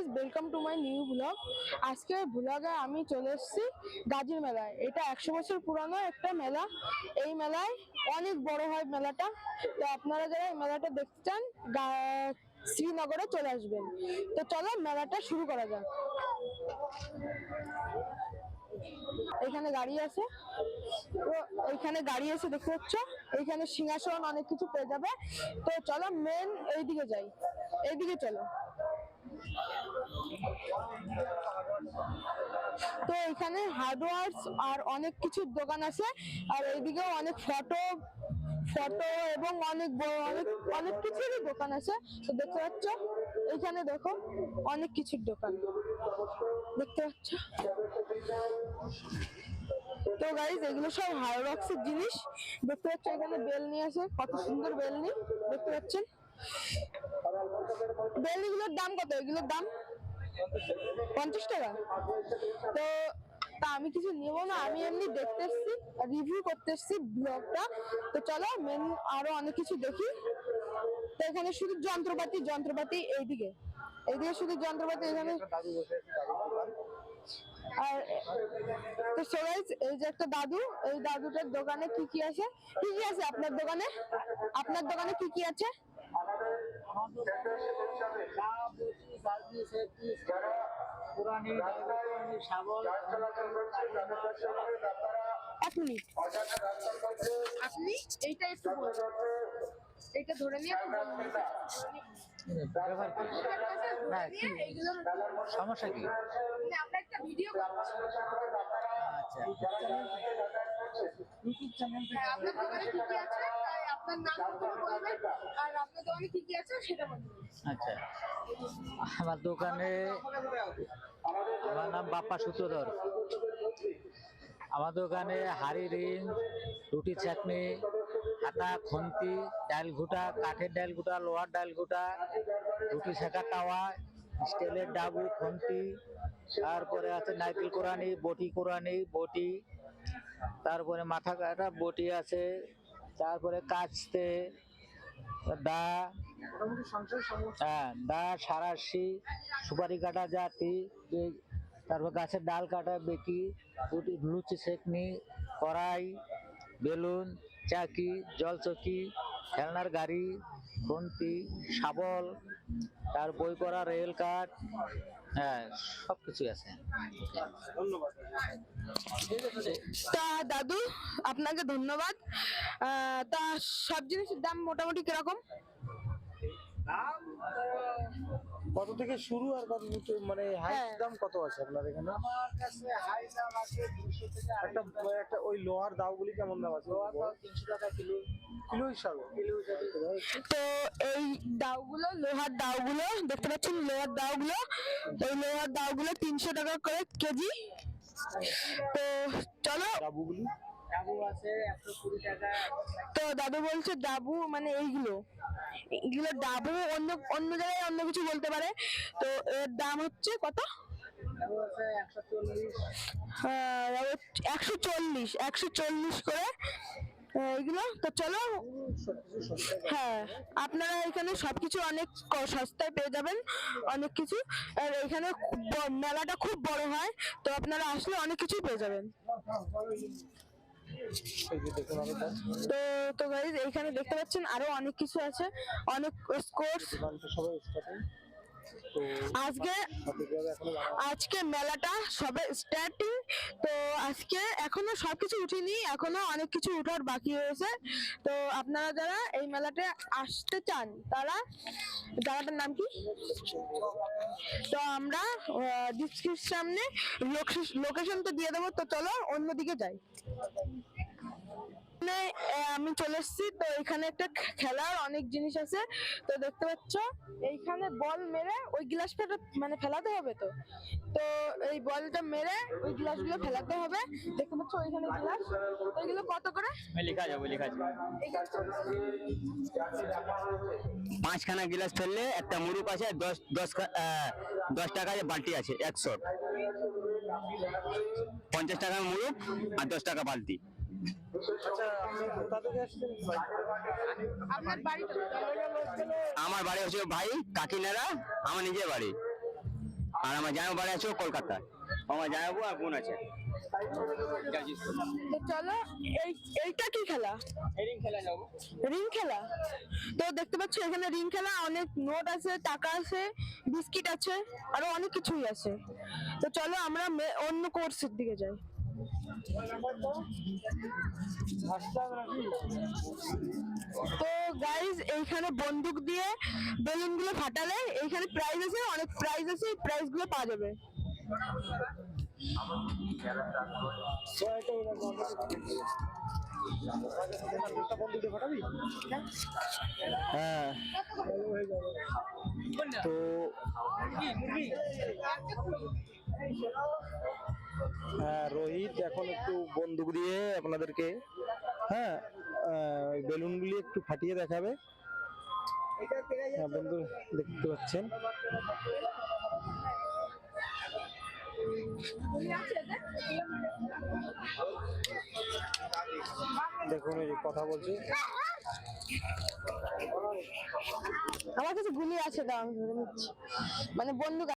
Guys welcome to my new blog আজকে ব্লগে আমি চলে এসেছি গাজীর মেলায়। এটা একশো বছর পুরানো একটা মেলা। এই মেলায় অনেক বড় হয় মেলাটা। তো আপনারা যারা এই মেলাটা দেখতে চান শ্রীনগরে চলে আসবেন। তো চলো মেলাটা শুরু করা যাক। এখানে গাড়ি আছে। তো এইখানে গাড়ি আছে, দেখতে পাচ্ছ? এইখানে সিংহাসন অনেক কিছু পেয়ে যাবে। তো চলো মেন এইদিকে যাই। এইদিকে চলো। তো এখানে হার্ডওয়ার্স আর অনেক কিছুর দোকান আছে, আর এইদিকেও অনেক ফটো ফটো এবং অনেক অনেক অনেক কিছুরই দোকান আছে। তো দেখতে পাচ্ছ, এখানে দেখো অনেক কিছুর দোকান। দেখতে পাচ্ছ? তো গাইজ এগুলো সব হার্ডওয়ার্কসের জিনিস। দেখতে পাচ্ছ, এখানে বেল নিয়ে আছে, কত সুন্দর বেলনি দেখতে পাচ্ছেন? বেলনিগুলোর দাম কত? এগুলোর দাম? পঞ্চাশ টাকা। তো, তা আমি কিছু নেব না, আমি এমনি দেখতে এসছি রিভিউ করতে এসছি ব্লগটা তো চলো মেন আরও অনেক কিছু দেখি। তো এখানে শুধু যন্ত্রপাতি যন্ত্রপাতি এইদিকে। এইদিকে শুধু যন্ত্রপাতি, এখানে আর, তো so এই যে একটা দাদু, এই দাদুটার দোকানে কি কি আছে? কি কি আছে আপনার দোকানে? আপনার দোকানে কি কি আছে? এক মিনিট। আপনি এইটা একটু বলুন। ধরে নিয়ে ব্যবহার করি না কি? এইগুলোর সমস্যা কি? মানে আমরা একটা ভিডিও করছি আচ্ছা। ইউটিউব চ্যানেল আপনার দোকানে কি কি আছে? আপনার নাম করে বলবেন? আর আপনার দোকানে কি কি আছে? সেটা বলবেন আচ্ছা। আমার দোকানে আমার নাম বাপ্পা সূত্রধর। আমার দোকানে হাড়ি রিং রুটি চাটনি হাতা খন্তি ডাল ঘুটা কাঠের ডাল ঘুটা লোহার ডাল ঘুটা রুটি শেখা তাওয়া স্টিলের ডাবু খন্তি তারপরে আছে নাইকেল কোরআনি বটি কোরআনি বটি তারপরে মাথা কাটা বটি আছে তারপরে কাচতে, দা হ্যাঁ দা, সারাশি, সুপারি কাটা জাতি, তারপর গাছের ডাল কাটা, বেকি লুচি সেকনি কড়াই, বেলুন, চাকি, জলচকি, খেলনার গাড়ি খুন্তি শাবল তার বই পড়া রেল কাঠ হ্যাঁ সব কিছু আছে। তা দাদু আপনাকে ধন্যবাদ। তা সব জিনিসের দাম মোটামুটি কীরকম? কত থেকে শুরু আর কত নিচে মানে হাই হ্যাঁ। দাম কত আছে আপনার এখানে? আমার কাছে হাই দাম আছে দুশো থেকে একটা একটা ওই লোহার দাওগুলি কেমন দাম আছে? তিনশো টাকা কিলো। কিলো হিসাবে? তো এই দাওগুলো লোহার দাওগুলো দেখতে পাচ্ছেন লোহার দাওগুলো? এই লোহার দাওগুলো তিনশো টাকা করে কেজি। তো চলো। ডাবুগুলি তো দাদু বলছে ডাবু মানে এইগুলো। এইগুলো ডাবু অন্য অন্য জায়গায় অন্য কিছু বলতে পারে। তো এর দাম হচ্ছে কত? ডাবু একশো চল্লিশ। একশো চল্লিশ করে এগুলো তো চলো হ্যাঁ আপনারা এখানে সবকিছু অনেক সস্তায় পেয়ে যাবেন অনেক কিছু। আর এখানে মেলাটা খুব বড় হয় তো আপনারা আসলে অনেক কিছুই পেয়ে যাবেন। তো তো গাইজ এখানে দেখতে পাচ্ছেন আরও অনেক কিছু আছে, অনেক স্কোর্স আজকে আজকে মেলাটা সবে স্টার্টিং তো আজকে এখনও সবকিছু উঠিনি, এখনও অনেক কিছু উঠার বাকি রয়েছে। তো আপনারা যারা এই মেলাতে আসতে চান, তারা, জায়গাটার নাম কি? তো আমরা ডিসক্রিপশনে লোকেশন তো দিয়ে দেবো, তো চলো অন্যদিকে যাই। আমি চলে এসেছি। তো এখানে একটা খেলার অনেক জিনিস আছে। তো দেখতে পাচ্ছ এইখানে বল মেরে ওই গ্লাসটা মানে ফেলাতে হবে তো। তো এই বলটা মেরে ওই গ্লাসগুলো ফেলাতে হবে। দেখতে পাচ্ছ ওইখানে গ্লাস। ওইগুলো কত করে? লেখা যাবে লেখা যাবে পাঁচখানা গিলাস ফেললে একটা মুরুক আছে আর দশ দশ দশ টাকা বালতি আছে একশো। পঞ্চাশ টাকার মুরুক আর দশ টাকা বালতি। আমার বাড়ি হচ্ছে ভাই কাকিনারা আমার নিজের বাড়ি। আর আমার জামাই বাড়ি আছে কলকাতা। আমার জামাইবু আর বোন আছে। তো চলো এই এইটা কি খেলা? রিং খেলা। রিং খেলা তো দেখতে পাচ্ছ এখানে রিং খেলা অনেক নোট আছে টাকা আছে বিস্কিট আছে আরও অনেক কিছুই আছে। তো চলো আমরা মে- অন্য কোর্সের দিকে যাই। তো গাইজ এইখানে বন্দুক দিয়ে বেলুনগুলো ফাটালে এইখানে প্রাইজ আছে অনেক প্রাইজ আছে এই প্রাইজগুলো পাওয়া যাবে। হ্যাঁ। তো হ্যাঁ রোহিত এখন একটু বন্দুক দিয়ে আপনাদেরকে হ্যাঁ বেলুনগুলি একটু ফাটিয়ে দেখাবে। হ্যাঁ বন্ধু, দেখতে পাচ্ছেন। দেখুন, এই কথা বলছি। আমার কাছে গুলি আছে দাও আমি ধরে নিচ্ছি। মানে বন্দুক